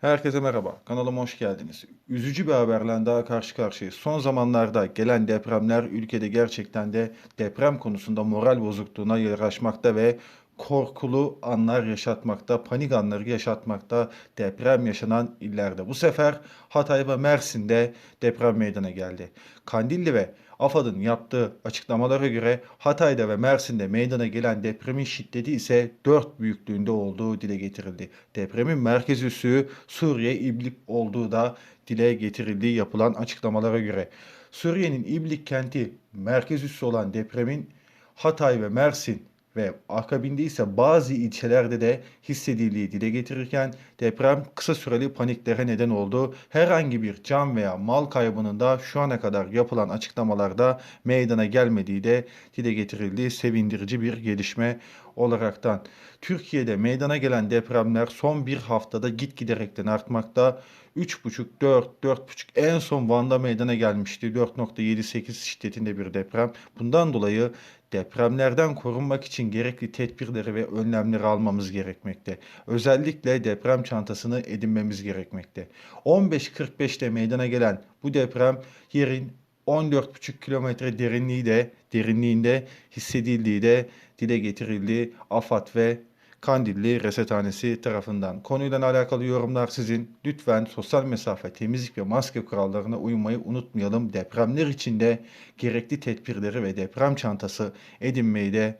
Herkese merhaba, kanalıma hoş geldiniz. Üzücü bir haberle daha karşı karşıyayız. Son zamanlarda gelen depremler ülkede gerçekten de deprem konusunda moral bozukluğuna yer açmakta ve korkulu anlar yaşatmakta, panik anları yaşatmakta deprem yaşanan illerde. Bu sefer Hatay ve Mersin'de deprem meydana geldi. Kandilli ve AFAD'ın yaptığı açıklamalara göre Hatay'da ve Mersin'de meydana gelen depremin şiddeti ise 4 büyüklüğünde olduğu dile getirildi. Depremin merkez üssü Suriye İdlib olduğu da dile getirildiği yapılan açıklamalara göre. Suriye'nin İdlib kenti merkez üssü olan depremin Hatay ve Mersin ve akabinde ise bazı ilçelerde de hissedildiği dile getirirken deprem kısa süreli paniklere neden oldu. Herhangi bir can veya mal kaybının da şu ana kadar yapılan açıklamalarda meydana gelmediği de dile getirildiği sevindirici bir gelişme olaraktan. Türkiye'de meydana gelen depremler son bir haftada gitgiderekten artmakta. 3,5, 4, 4,5 en son Van'da meydana gelmişti. 4.78 şiddetinde bir deprem. Bundan dolayı depremlerden korunmak için gerekli tedbirleri ve önlemleri almamız gerekmekte. Özellikle deprem çantasını edinmemiz gerekmekte. 15.45'te meydana gelen bu deprem yerin 14,5 kilometre derinliği de derinliğinde hissedildiği de dile getirildi AFAD ve Kandilli Resethanesi tarafından. Konuyla alakalı yorumlar sizin. Lütfen sosyal mesafe, temizlik ve maske kurallarına uymayı unutmayalım. Depremler için de gerekli tedbirleri ve deprem çantası edinmeyi de